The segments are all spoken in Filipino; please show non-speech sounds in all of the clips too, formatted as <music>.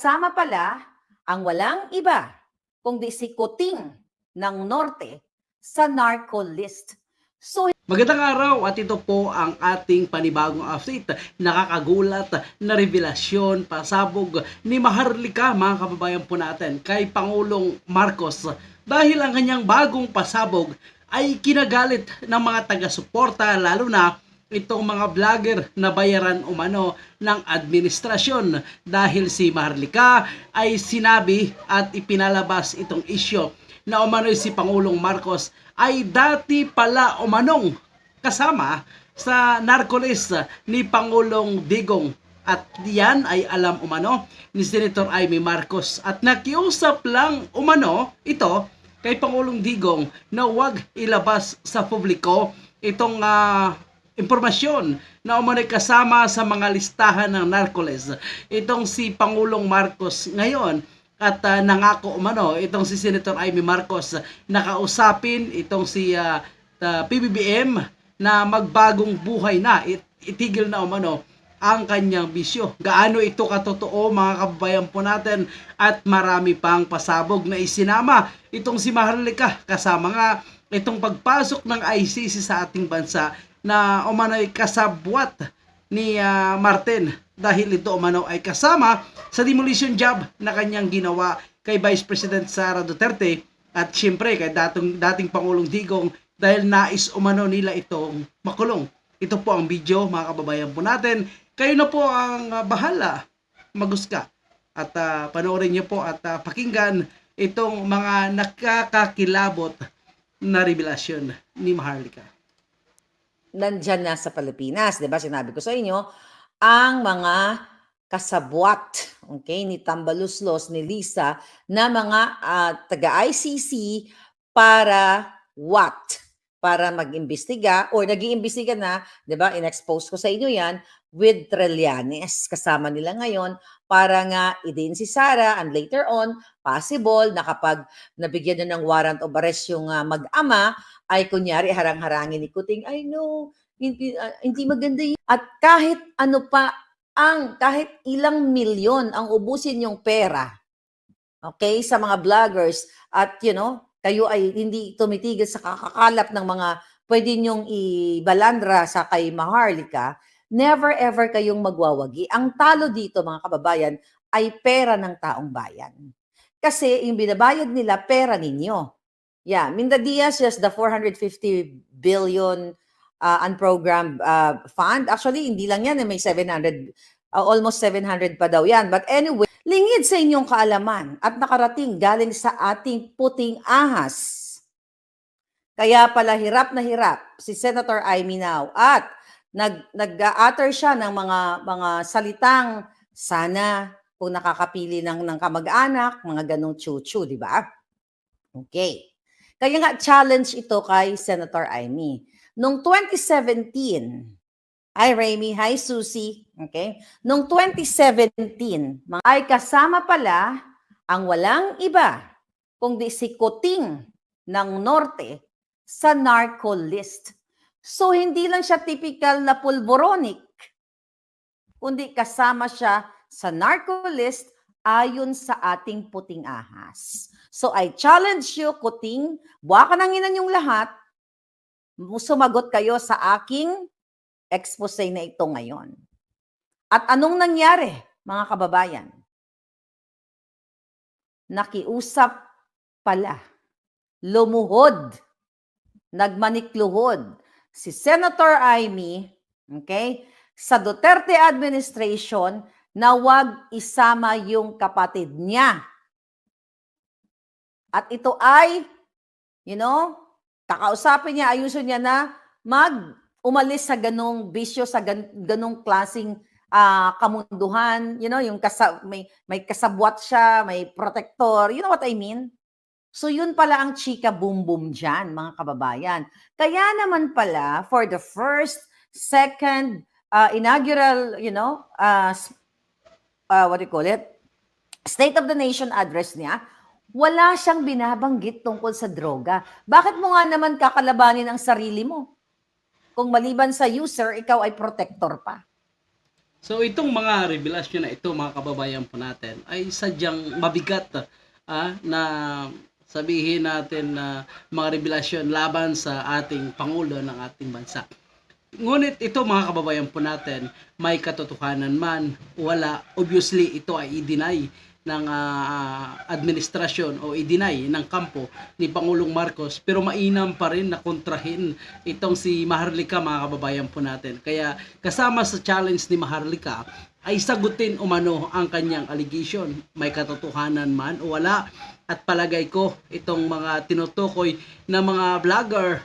Sama pala ang walang iba kundi si Kuting ng Norte sa narco list. So Magandang araw at ito po ang ating panibagong update. Nakakagulat na revelasyon pasabog ni Maharlika mga kababayan po natin kay Pangulong Marcos dahil ang kanyang bagong pasabog ay kinagalit ng mga taga-suporta lalo na itong mga vlogger na bayaran umano ng administrasyon. Dahil si Maharlika ay sinabi at ipinalabas itong isyo na umano'y si Pangulong Marcos ay dati pala umanong kasama sa narcolis ni Pangulong Digong. At yan ay alam umano ni Senator Amy Marcos. At nakiusap lang umano ito kay Pangulong Digong na huwag ilabas sa publiko itong ah, impormasyon na umano'y kasama sa mga listahan ng narcoles. Itong si Pangulong Marcos ngayon at ah, nangako umano itong si Senator Amy Marcos nakausapin itong si ah, ah, PBBM na magbagong buhay na it, itigil na umano ang kanyang bisyo. Gaano ito katotoo mga kababayan po natin at marami pang pasabog na isinama itong si Maharlika kasama nga itong pagpasok ng ICC sa ating bansa na umano'y kasabwat ni ah, Martin dahil ito umano ay kasama sa demolition job na kanyang ginawa kay Vice President Sara Duterte at siyempre kay dating, dating Pangulong Digong dahil nais umano nila itong makulong. Ito po ang video mga kababayan po natin. Kayo na po ang ah, bahala magusga at ah, panoorin niyo po at ah, pakinggan itong mga nakakakilabot na revelasyon ni Maharlika. Nandyan na sa Pilipinas, 'di ba? Sinabi ko sa inyo, ang mga kasabwat, okay, ni Tambaluslos, ni Lisa, na mga ah, taga-ICC para what? Para mag-imbestiga or nag-iimbestiga na, 'di ba? In-expose ko sa inyo 'yan with Trillanes. Kasama nila ngayon para nga idin si Sara and later on, possible na kapag nabigyan na ng warrant of arrest yung ah, mag-ama, ay kunyari harang-harangin ni Kuting, I know, hindi, ah, hindi maganda yun. At kahit ano pa ang, kahit ilang milyon ang ubusin yung pera, okay, sa mga vloggers, at you know, kayo ay hindi tumitigil sa kakakalap ng mga pwede nyong ibalandra sa kay Maharlika, never ever kayong magwawagi. Ang talo dito, mga kababayan, ay pera ng taong bayan. Kasi yung binabayad nila, pera ninyo. Yeah, Minda Diaz, yes, the 450 billion uh, unprogrammed uh, fund. Actually, hindi lang yan, eh, may 700, uh, almost 700 pa daw yan. But anyway, lingid sa inyong kaalaman at nakarating galing sa ating puting ahas. Kaya pala hirap na hirap si Senator Amy at nag nag-utter siya ng mga mga salitang sana kung nakakapili ng ng kamag-anak, mga ganong chuchu, di ba? Okay. Kaya nga challenge ito kay Senator Amy. Noong 2017, hi Ramy, hi Susie, okay? Noong 2017, mga- ay kasama pala ang walang iba kundi si Kuting ng Norte sa narco list. So hindi lang siya typical na pulboronic, kundi kasama siya sa narco list ayon sa ating puting ahas. So I challenge you, Kuting, buwa ka inan yung lahat, sumagot kayo sa aking expose na ito ngayon. At anong nangyari, mga kababayan? Nakiusap pala, lumuhod, nagmanikluhod si Senator Amy, okay, sa Duterte administration na wag isama yung kapatid niya. At ito ay, you know, kakausapin niya, ayusin niya na mag umalis sa ganong bisyo, sa gan, ganong klasing ah, kamunduhan, you know, yung kasa, may, may kasabwat siya, may protector, you know what I mean? So yun pala ang chika boom boom dyan, mga kababayan. Kaya naman pala, for the first, second, uh, inaugural, you know, uh, uh, what do you call it? State of the Nation address niya, wala siyang binabanggit tungkol sa droga. Bakit mo nga naman kakalabanin ang sarili mo? Kung maliban sa user, ikaw ay protector pa. So itong mga revelasyon na ito mga kababayan po natin ay sadyang mabigat ah, na sabihin natin na mga revelasyon laban sa ating Pangulo ng ating bansa. Ngunit ito mga kababayan po natin, may katotohanan man, wala, obviously ito ay i-deny ng ah, administrasyon o i-deny ng kampo ni Pangulong Marcos pero mainam pa rin na kontrahin itong si Maharlika mga kababayan po natin. Kaya kasama sa challenge ni Maharlika ay sagutin umano ang kanyang allegation. May katotohanan man o wala. At palagay ko itong mga tinutukoy na mga vlogger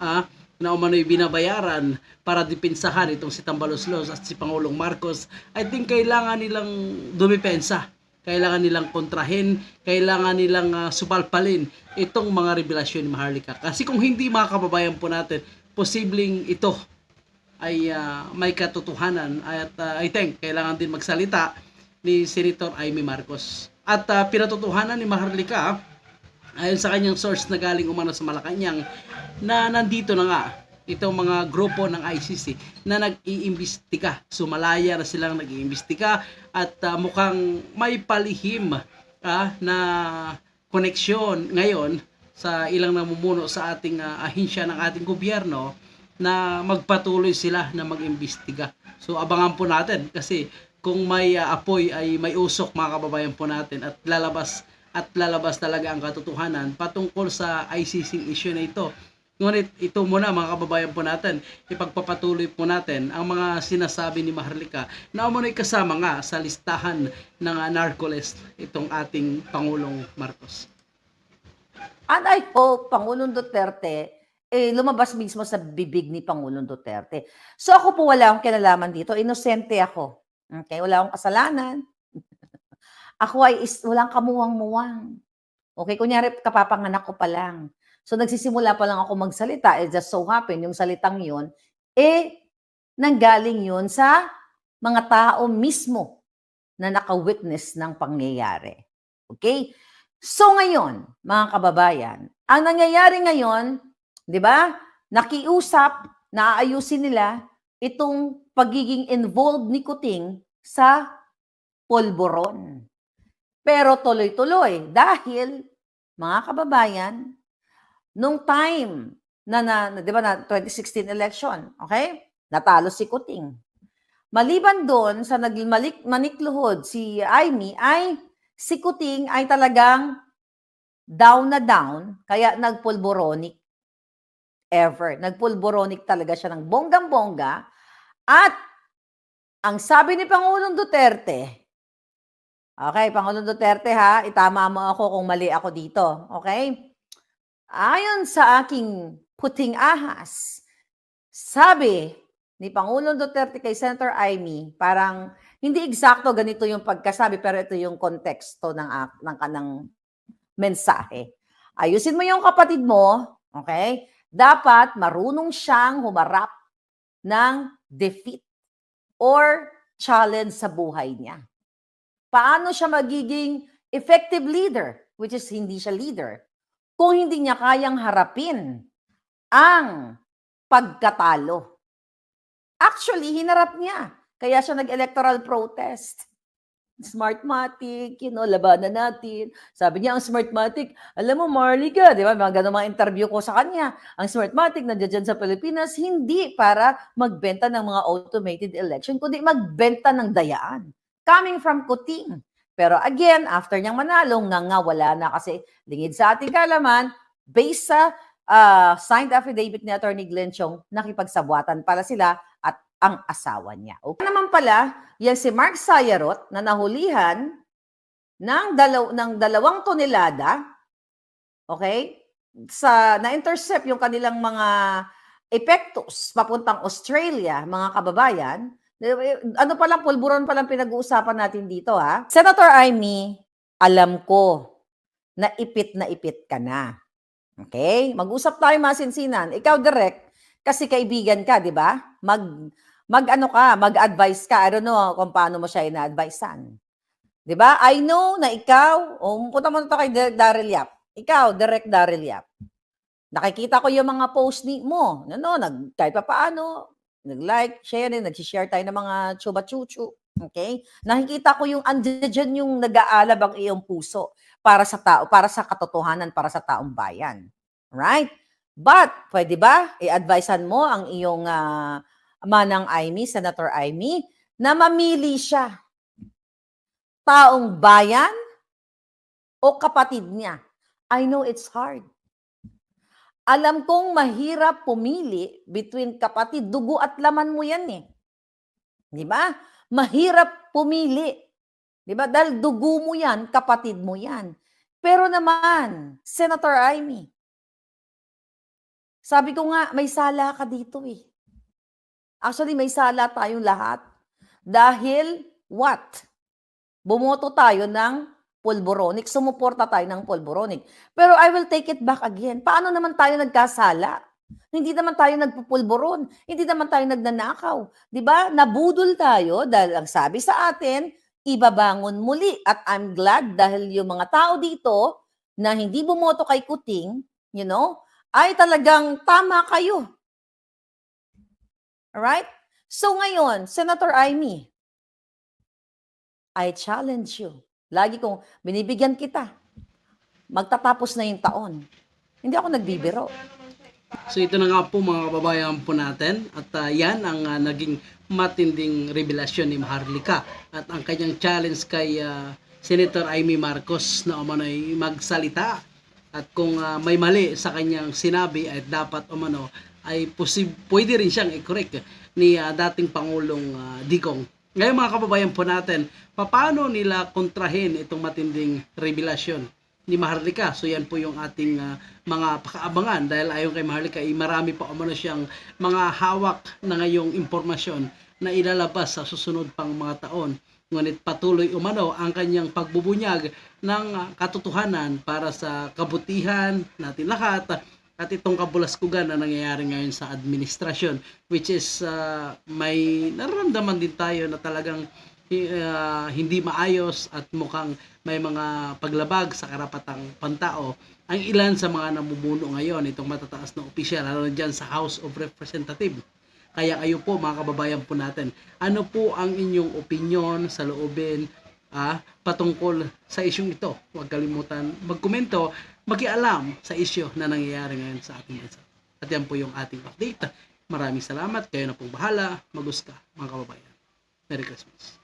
ah, na umano'y binabayaran para dipinsahan itong si Tambaloslos at si Pangulong Marcos, I think kailangan nilang dumipensa. Kailangan nilang kontrahin, kailangan nilang ah, supalpalin itong mga revelasyon ni Maharlika. Kasi kung hindi mga kababayan po natin, posibleng ito ay ah, may katotohanan at ah, I think kailangan din magsalita ni Senator Amy Marcos. At ah, pinatotohanan ni Maharlika ayon sa kanyang source na galing umano sa Malacanang na nandito na nga itong mga grupo ng ICC na nag-iimbestiga. Sumalaya na silang nag-iimbestiga at ah, mukhang may palihim ah, na koneksyon ngayon sa ilang namumuno sa ating ah, ahensya ng ating gobyerno na magpatuloy sila na mag-imbestiga. So abangan po natin kasi kung may ah, apoy ay may usok mga kababayan po natin at lalabas at lalabas talaga ang katotohanan patungkol sa ICC issue na ito. Ngunit ito muna mga kababayan po natin, ipagpapatuloy po natin ang mga sinasabi ni Maharlika na umunoy kasama nga sa listahan ng narcolist itong ating Pangulong Marcos. And I hope Pangulong Duterte eh, lumabas mismo sa bibig ni Pangulong Duterte. So ako po wala akong kinalaman dito. Inosente ako. Okay? Wala akong kasalanan. <laughs> ako ay is, walang kamuwang-muwang. Okay? Kunyari, kapapanganak ko pa lang. So nagsisimula pa lang ako magsalita. It just so happen, yung salitang yun, eh, nanggaling yun sa mga tao mismo na naka-witness ng pangyayari. Okay? So ngayon, mga kababayan, ang nangyayari ngayon, 'di ba? Nakiusap, naaayusin nila itong pagiging involved ni Kuting sa polboron. Pero tuloy-tuloy dahil mga kababayan, nung time na, na, na 'di ba na 2016 election, okay? Natalo si Kuting. Maliban doon sa nagmalik manikluhod si Aimee ay si Kuting ay talagang down na down, kaya nagpulboronic ever. Nagpulboronic talaga siya ng bonggang-bongga. At ang sabi ni Pangulong Duterte, okay, Pangulong Duterte ha, itama mo ako kung mali ako dito, okay? Ayon sa aking puting ahas, sabi ni Pangulong Duterte kay Senator Aimee, parang hindi eksakto ganito yung pagkasabi pero ito yung konteksto ng ng kanang mensahe. Ayusin mo yung kapatid mo, okay? Dapat marunong siyang humarap ng defeat or challenge sa buhay niya. Paano siya magiging effective leader, which is hindi siya leader, kung hindi niya kayang harapin ang pagkatalo. Actually, hinarap niya. Kaya siya nag-electoral protest. Smartmatic, you know, labanan natin. Sabi niya, ang Smartmatic, alam mo, Marley ka, di ba? Mga ganun mga interview ko sa kanya. Ang Smartmatic, nandiyan sa Pilipinas, hindi para magbenta ng mga automated election, kundi magbenta ng dayaan. Coming from Kuting. Pero again, after niyang manalo, nga nga wala na kasi lingid sa ating kalaman, based sa ah, signed affidavit ni Attorney Glenn Chong, nakipagsabwatan pala sila at ang asawa niya. Okay naman pala, yan si Mark Sayarot na nahulihan ng, dalaw, ng dalawang tonelada, okay, sa na-intercept yung kanilang mga epektos papuntang Australia, mga kababayan, ano pa lang, pulburon pa lang pinag-uusapan natin dito ha. Senator Amy, alam ko na ipit na ipit ka na. Okay? Mag-usap tayo masinsinan. Ikaw direct, kasi kaibigan ka, di ba? Mag, mag ano ka, mag-advise ka. I don't know kung paano mo siya ina-advisean. Di ba? I know na ikaw, oh, punta mo na to kay Daryl Yap. Ikaw, Direk Daryl Yap. Nakikita ko yung mga post ni mo. Ano, nag, kahit pa paano, nag-like, sharing, nag-share tayo ng mga chuba-chuchu. Okay? Nakikita ko yung andyan yung nag-aalab ang iyong puso para sa tao, para sa katotohanan, para sa taong bayan. Right? But, pwede ba, i-advisean mo ang iyong ah, manang Amy, Senator Amy, na mamili siya. Taong bayan o kapatid niya. I know it's hard. Alam kong mahirap pumili between kapatid. Dugo at laman mo yan eh. Di ba? Mahirap pumili. Di ba? Dahil dugo mo yan, kapatid mo yan. Pero naman, Senator Amy, sabi ko nga, may sala ka dito eh. Actually, may sala tayong lahat. Dahil, what? Bumoto tayo ng pulboronic, sumuporta tayo ng pulboronic. Pero I will take it back again. Paano naman tayo nagkasala? Hindi naman tayo nagpupulboron. Hindi naman tayo nagnanakaw. Ba? Nabudol tayo dahil ang sabi sa atin, ibabangon muli. At I'm glad dahil yung mga tao dito na hindi bumoto kay Kuting, you know, ay talagang tama kayo. Alright? So ngayon, Senator Amy, I challenge you. Lagi kong binibigyan kita. Magtatapos na yung taon. Hindi ako nagbibiro. So ito na nga po mga kababayan po natin at ah, yan ang ah, naging matinding revelasyon ni Maharlika at ang kanyang challenge kay ah, Senator Amy Marcos na umano'y magsalita at kung ah, may mali sa kanyang sinabi ay dapat umano ay posib pwede rin siyang i-correct ni ah, dating Pangulong ah, Digong. Ngayon mga kababayan po natin, paano nila kontrahin itong matinding revelasyon ni Maharlika. So yan po yung ating ah, mga pakaabangan dahil ayon kay Maharlika ay marami pa umano siyang mga hawak na ngayong impormasyon na ilalabas sa susunod pang mga taon. Ngunit patuloy umano ang kanyang pagbubunyag ng katotohanan para sa kabutihan natin lahat at itong kabulaskugan na nangyayari ngayon sa administrasyon which is ah, may nararamdaman din tayo na talagang uh, hindi maayos at mukhang may mga paglabag sa karapatang pantao ang ilan sa mga namumuno ngayon itong matataas na opisyal lalo na dyan sa House of Representatives. Kaya kayo po mga kababayan po natin, ano po ang inyong opinion sa loobin ah, patungkol sa isyong ito? Huwag kalimutan magkomento, makialam sa isyo na nangyayari ngayon sa ating bansa. At yan po yung ating update. Maraming salamat. Kayo na pong bahala. Magusta mga kababayan. Merry Christmas.